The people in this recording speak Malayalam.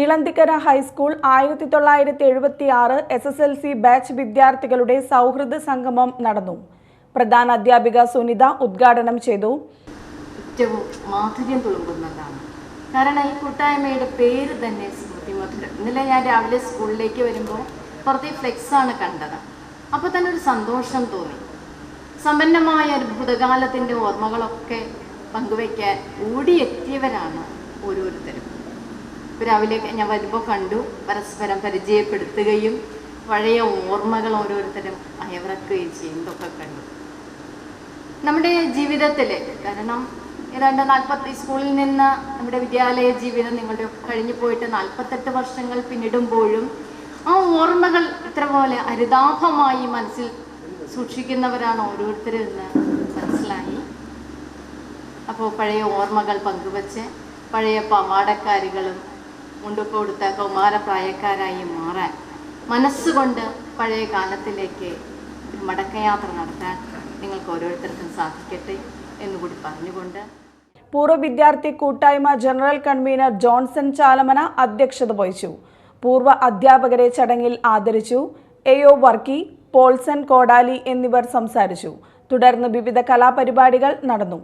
ഇളന്തിക്കര ഹൈസ്കൂൾ ആയിരത്തി തൊള്ളായിരത്തി എഴുപത്തി ആറ് S S L C batch വിദ്യാർത്ഥികളുടെ സൗഹൃദ സംഗമം നടന്നു. പ്രധാന അധ്യാപിക സുനിത ഉദ്ഘാടനം ചെയ്തു. മാധുര്യം തുളുമ്പുന്നതാണ്. കാരണം ഈ കൂട്ടായ്മയുടെ പേര് തന്നെ സ്മൃതി മധുരം. ഇന്നലെ ഞാൻ രാവിലെ സ്കൂളിലേക്ക് വരുമ്പോൾ പുറത്തെ ഫ്ലെക്സാണ് കണ്ടത്. അപ്പോൾ തന്നെ ഒരു സന്തോഷം തോന്നി. സമ്പന്നമായ ഒരു ഭൂതകാലത്തിന്റെ ഓർമ്മകളൊക്കെ പങ്കുവയ്ക്കാൻ ഓടിയെത്തിയവരാണ് ഓരോരുത്തരും. രാവിലെ ഞാൻ വരുമ്പോൾ കണ്ടു. പരസ്പരം പരിചയപ്പെടുത്തുകയും പഴയ ഓർമ്മകൾ ഓരോരുത്തരും അയവിറക്കുകയും ചെയ്യുന്നതൊക്കെ കണ്ടു. നമ്മുടെ ജീവിതത്തിൽ കാരണം ഏതാണ്ട് നാൽപ്പത്തി സ്കൂളിൽ നിന്ന് നമ്മുടെ വിദ്യാലയ ജീവിതം നിങ്ങളുടെ കഴിഞ്ഞു പോയിട്ട് നാൽപ്പത്തെട്ട് വർഷങ്ങൾ പിന്നിടുമ്പോഴും ആ ഓർമ്മകൾ ഇത്ര പോലെ മനസ്സിൽ സൂക്ഷിക്കുന്നവരാണ് ഓരോരുത്തരും എന്ന് മനസ്സിലായി. അപ്പോൾ പഴയ ഓർമ്മകൾ പങ്കുവച്ച് പഴയ പവാടക്കാരികളും മുണ്ടൊക്കെ കൊടുത്ത കൗമാരപ്രായക്കാരായി മാറാൻ മനസ്സുകൊണ്ട് പഴയ കാലത്തിലേക്ക് മടക്കയാത്ര നടത്താൻ നിങ്ങൾക്ക് ഓരോരുത്തർക്കും സാധിക്കട്ടെ എന്നുകൂടി പറഞ്ഞുകൊണ്ട് പൂർവ വിദ്യാർത്ഥി കൂട്ടായ്മ ജനറൽ കൺവീനർ ജോൺസൺ ചാലമന അധ്യക്ഷത വഹിച്ചു. പൂർവ അധ്യാപകരെ ചടങ്ങിൽ ആദരിച്ചു. എയോ വർക്കി പോൾസൺ കോടാലി എന്നിവർ സംസാരിച്ചു. തുടർന്ന് വിവിധ കലാപരിപാടികൾ നടന്നു.